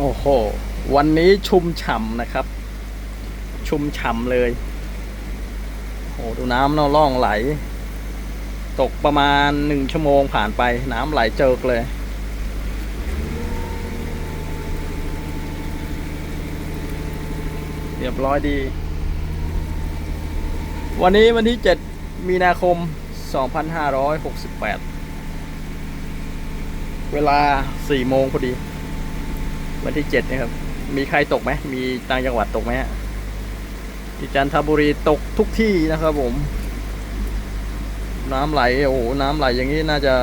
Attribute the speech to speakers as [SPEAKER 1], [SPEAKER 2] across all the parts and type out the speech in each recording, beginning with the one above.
[SPEAKER 1] โอ้โห วันนี้ชุ่มฉ่ำนะครับ ชุ่มฉ่ำเลยโอ้โหดูน้ำเนาล่องไหล ตกประมาณหนึ่งชั่วโมงผ่านไปน้ำไหลเจิกเลย เรียบร้อยดี วันนี้วันที่ 7 มีนาคม 2568 เวลา 4 โมงพอดี วันที่7นะครับ มีใครตกไหมมีต่างจังหวัดตกไหมฮะที่จันทบุรีตกทุกที่นะครับผม น้ำไหลโอ้โหน้ำไหลอย่างนี้น่าจะ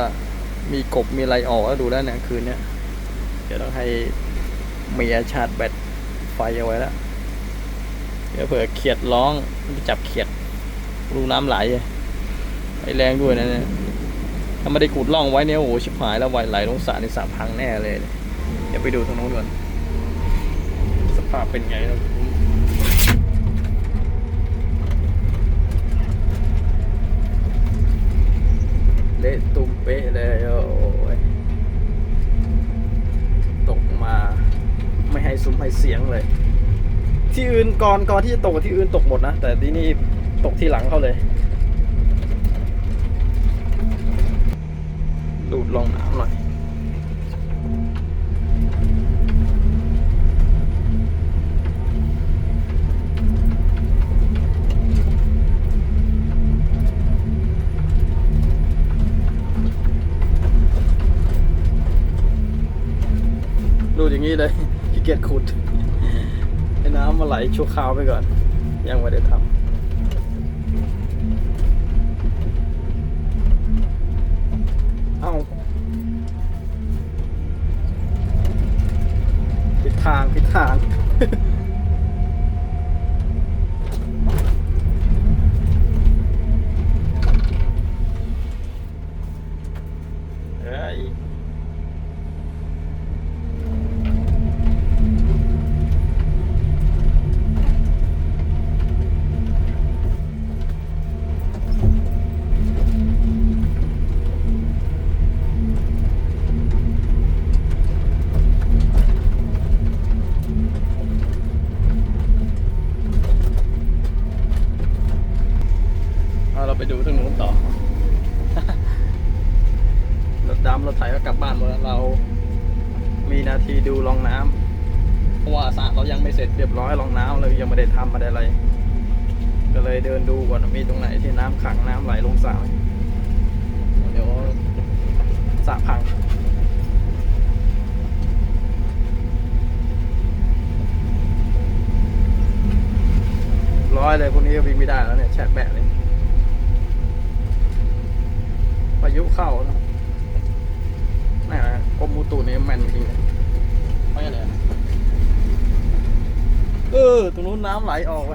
[SPEAKER 1] มีกบมีอะไรออกแล้วดูแล้วเนี่ยคืนเนี้ยเดี๋ยวต้องให้เมียชาร์จแบตไฟเอาไว้แล้วเดี๋ยวเผื่อเขียดร้องไปจับเขียดรูน้ำไหลไหลแรงด้วยนะเนี่ยถ้าไม่ได้ขุดร่องไว้เนี่ยโอ้โหชิบหายแล้วไหวไหลลงสระในสระพังแน่เลย เดี๋ยวไปดูตรงโน้นก่อน สภาพเป็นไงแล้วเละตุ้มเป๊ะเลยโอ้ยตกมาไม่ให้ซุ้มให้เสียงเลย ที่อื่นก่อนก่อนที่จะตกที่อื่นตกหมดนะ แต่ที่นี่ตกที่หลังเขาเลยดูดลงน้ำหน่อย เลยขี้เกียจขุดให้น้ำมาไหลชั่วคราวไปก่อน ยังไม่ได้ทำเอาผิดทางผิดทาง ไถก็กลับบ้านหมดแล้วเรา มีนาทีดูรองน้ำเพราะว่าสระเรายังไม่เสร็จเรียบร้อยรองน้ำเลยยังไม่ได้ทำอะไรอะไร ก็เลยเดินดูก่อนว่ามีตรงไหนที่น้ำขังน้ำไหลลงสระไหมเดี๋ยวสระพัง ร้อยเลยพวกนี้ก็วิ่งไม่ได้แล้วเนี่ยแฉะแบะเลยพายุเข้าแล้วแหม่กรมมูตูนี่แม่นจริงเลยไม่อะไรอะเออ ตรงนู้นน้ำไหลออกไป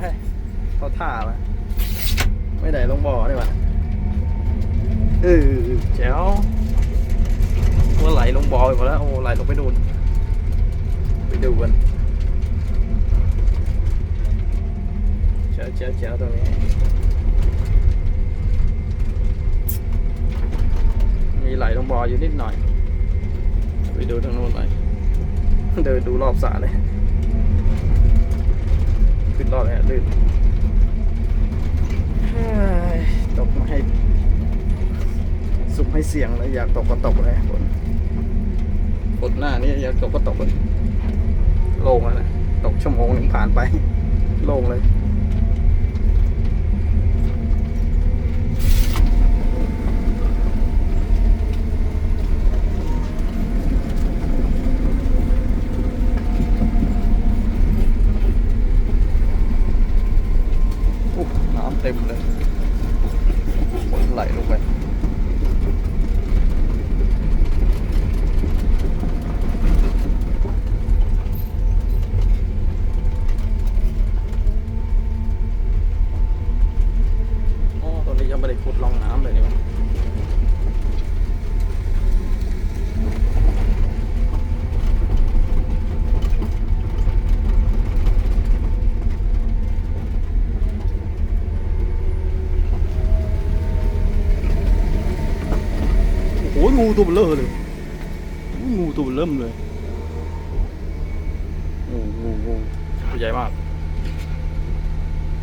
[SPEAKER 1] เขาท่าไปไม่ได้ลงบ่อดีกว่าเออแจ๋วว่าไหลลงบ่อไปหมดแล้วโอ้ไหลลงไปดูนไปดูกันแจ๋วแจ๋วแจ๋วตรงนี้มีไหลลงบ่ออยู่นิดหน่อย ไปดูทางโน้นหน่อยเดินดูรอบสระเลย ขึ้นรอบเลยฮะลื่นเฮ้ยตกมาให้ สุกให้เสียงเลยอยากตกก็ตกเลยฝนฝนหน้านี่อยากตกก็ตกเลยโล่งแล้วนะตกชั่วโมงหนึ่งผ่านไป โล่งเลย โอ้น้ำ เต็มเลยฝนไหลลงไปอ๋อตอนนี้ยังไม่ได้ขุดลองน้ำเลยนี่ห งูตัวเบลอเลยงูตัวเริ่มเลยโอ้โหใหญ่มาก